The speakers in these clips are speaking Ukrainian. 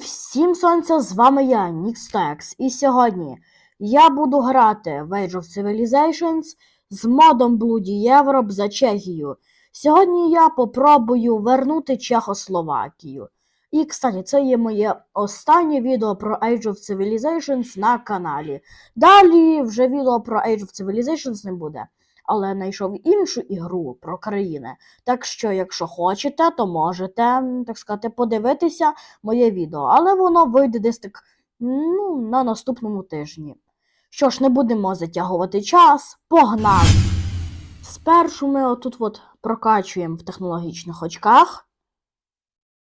всім сонця, з вами я, Нікстекс, і сьогодні я буду грати в Age of Civilizations з модом Bloody Europe за Чехію. Сьогодні я попробую вернути Чехословакію. І, кстати, це є моє останнє відео про Age of Civilizations на каналі. Далі вже відео про Age of Civilizations не буде. Але знайшов іншу ігру про країни. Так що, якщо хочете, то можете, так сказати, подивитися моє відео, але воно вийде десь так ну, на наступному тижні. Що ж, не будемо затягувати час, погнали! Спершу ми отут от прокачуємо в технологічних очках.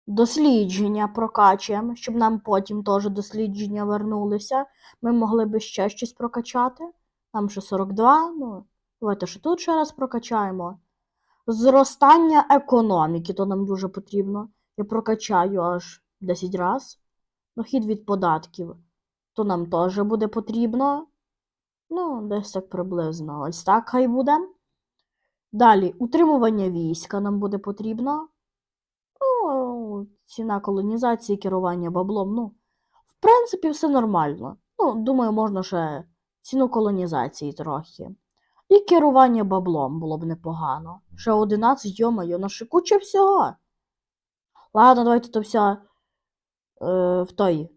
Дослідження прокачуємо, щоб нам потім теж дослідження вернулися. Ми могли би ще щось прокачати. Там ще 42. Ну, давайте ще тут ще раз прокачаємо. Зростання економіки, то нам дуже потрібно. Я прокачаю аж 10 раз. Дохід від податків, то нам теж буде потрібно. Ну, десь так приблизно. Ось так хай буде. Далі, утримування війська нам буде потрібно. Ну, ціна колонізації, керування баблом. Ну, в принципі, все нормально. Ну, думаю, можна ще ціну колонізації трохи. І керування баблом було б непогано. Ще 11, йомайо, на ще куча всього. Ладно, давайте то все е, в той.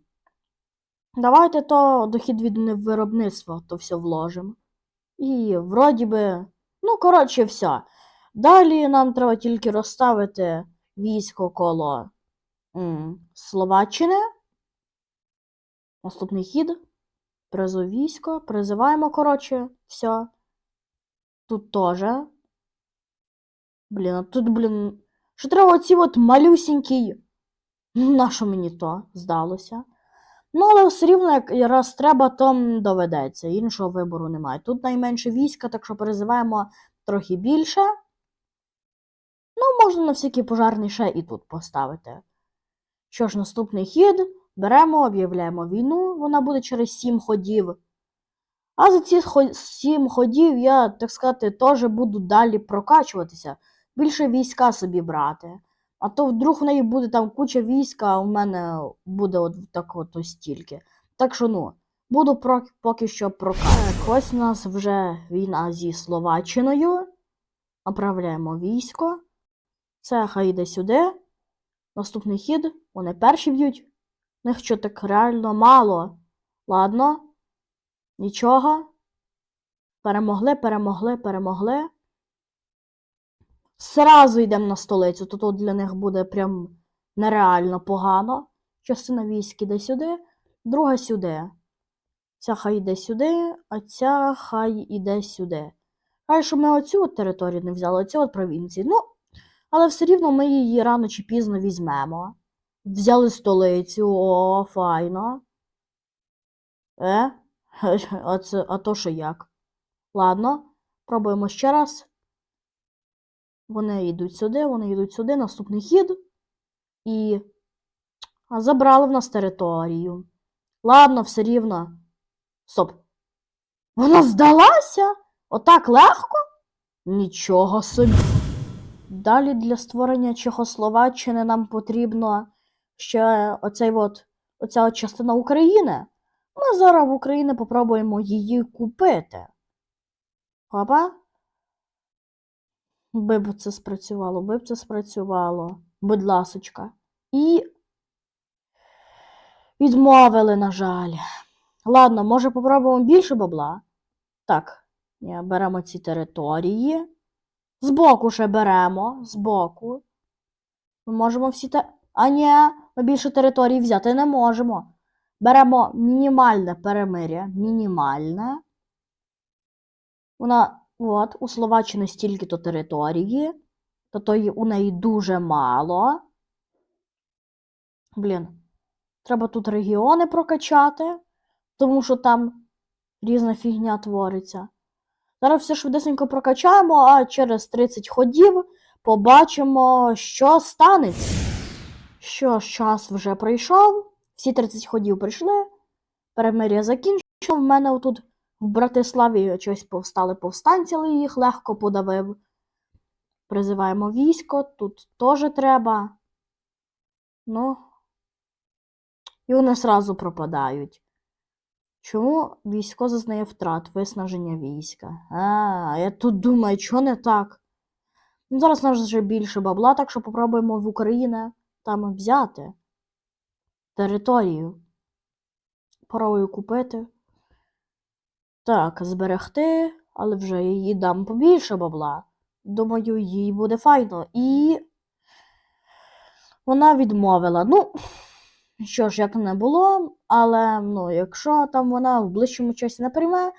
Давайте то дохід від виробництва, то все вложимо. І вроді би. Ну, коротше, все. Далі нам треба тільки розставити військо коло м, Словаччини. Наступний хід. Призов військо. Призиваємо, коротше, все. Тут теж. Блін, а тут, блін. Що треба оці от малюсінький. На що мені то здалося? Ну, але все рівно, як раз треба, то доведеться. Іншого вибору немає. Тут найменше війська, так що перезиваємо трохи більше. Ну, можна на всякий пожарний ще і тут поставити. Що ж, наступний хід. Беремо, об'являємо війну. Вона буде через 7 ходів. А за ці 7 ходів я, так сказати, теж буду далі прокачуватися. Більше війська собі брати. А то вдруг в неї буде там куча війська, а у мене буде от так от стільки. Так що ну, буду про, поки що прокачувати. Ось у нас вже війна зі Словаччиною. Направляємо військо. Це хай йде сюди. Наступний хід. Вони перші б'ють. Них що так реально мало. Ладно. Нічого. Перемогли, перемогли, перемогли. Сразу йдемо на столицю. то Тут для них буде прям нереально погано. Частина військ іде сюди, друга сюди. Ця хай йде сюди, а ця хай іде сюди. Хай, що ми оцю от територію не взяли, оцю от провінцію. Ну, але все рівно ми її рано чи пізно візьмемо. Взяли столицю, о, файно. Е? А, це, а то що як? Ладно, пробуємо ще раз. Вони йдуть сюди, вони йдуть сюди, наступний хід. І. Забрали в нас територію. Ладно, все рівно. Стоп. Вона здалася? Отак легко? Нічого собі. Далі для створення Чехословаччини нам потрібно ще оцей от, оця от частина України. Ми зараз в Україні попробуємо її купити. Опа. Би б це спрацювало, би б це спрацювало. Будь ласочка. І відмовили, на жаль. Ладно, може попробуємо більше бабла? Так, беремо ці території. Збоку ще беремо, збоку. Ми можемо всі те. А ні, ми більше території взяти не можемо. Беремо мінімальне перемир'я. Мінімальне. Вона, от, у Словаччини стільки-то території, то тої у неї дуже мало. Блін, треба тут регіони прокачати, тому що там різна фігня твориться. Зараз все швидесенько прокачаємо, а через 30 ходів побачимо, що станеться. Що ж, час вже прийшов. Всі 30 ходів прийшли. Перемир'я закінчено. В мене отут в Братиславі щось повстали повстанці, але їх легко подавив. Призиваємо військо, тут теж треба. Ну. і вони сразу пропадають. Чому військо зазнає втрат, виснаження війська? А, я тут думаю, що не так? Ну, зараз у нас вже більше бабла, так що попробуємо в Україні там взяти територію. Порою купити. Так, зберегти, але вже їй дам побільше бабла. Думаю, їй буде файно. І вона відмовила. Ну, що ж, як не було, але ну, якщо там вона в ближчому часі не прийме,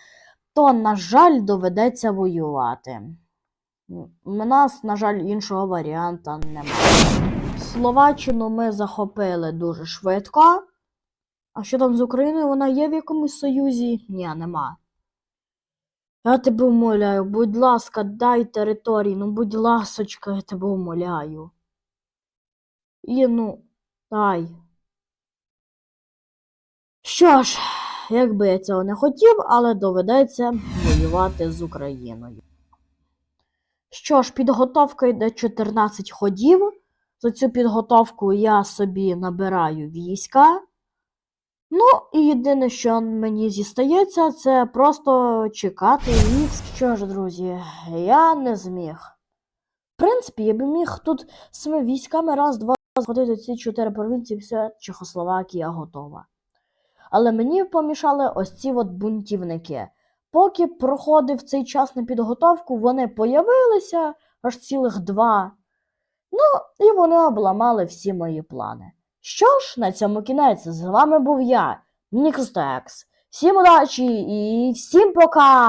то, на жаль, доведеться воювати. У нас, на жаль, іншого варіанта немає. Словаччину ми захопили дуже швидко. А що там з Україною? Вона є в якомусь союзі? Ні, нема. Я тебе умоляю, будь ласка, дай території, ну будь ласочка, я тебе умоляю. І ну, дай. Що ж, якби я цього не хотів, але доведеться воювати з Україною. Що ж, підготовка йде 14 ходів. За цю підготовку я собі набираю війська. Ну, і єдине, що мені зістається, це просто чекати їх. Що ж, друзі, я не зміг. В принципі, я би міг тут цими військами раз-два сходити ці чотири провінції, все, Чехословакія готова. Але мені помішали ось ці от бунтівники. Поки проходив цей час на підготовку, вони появилися аж цілих два. Ну, і вони обламали всі мої плани. Що ж, на цьому кінець. З вами був я, Нікстекс. Всім удачі і всім пока!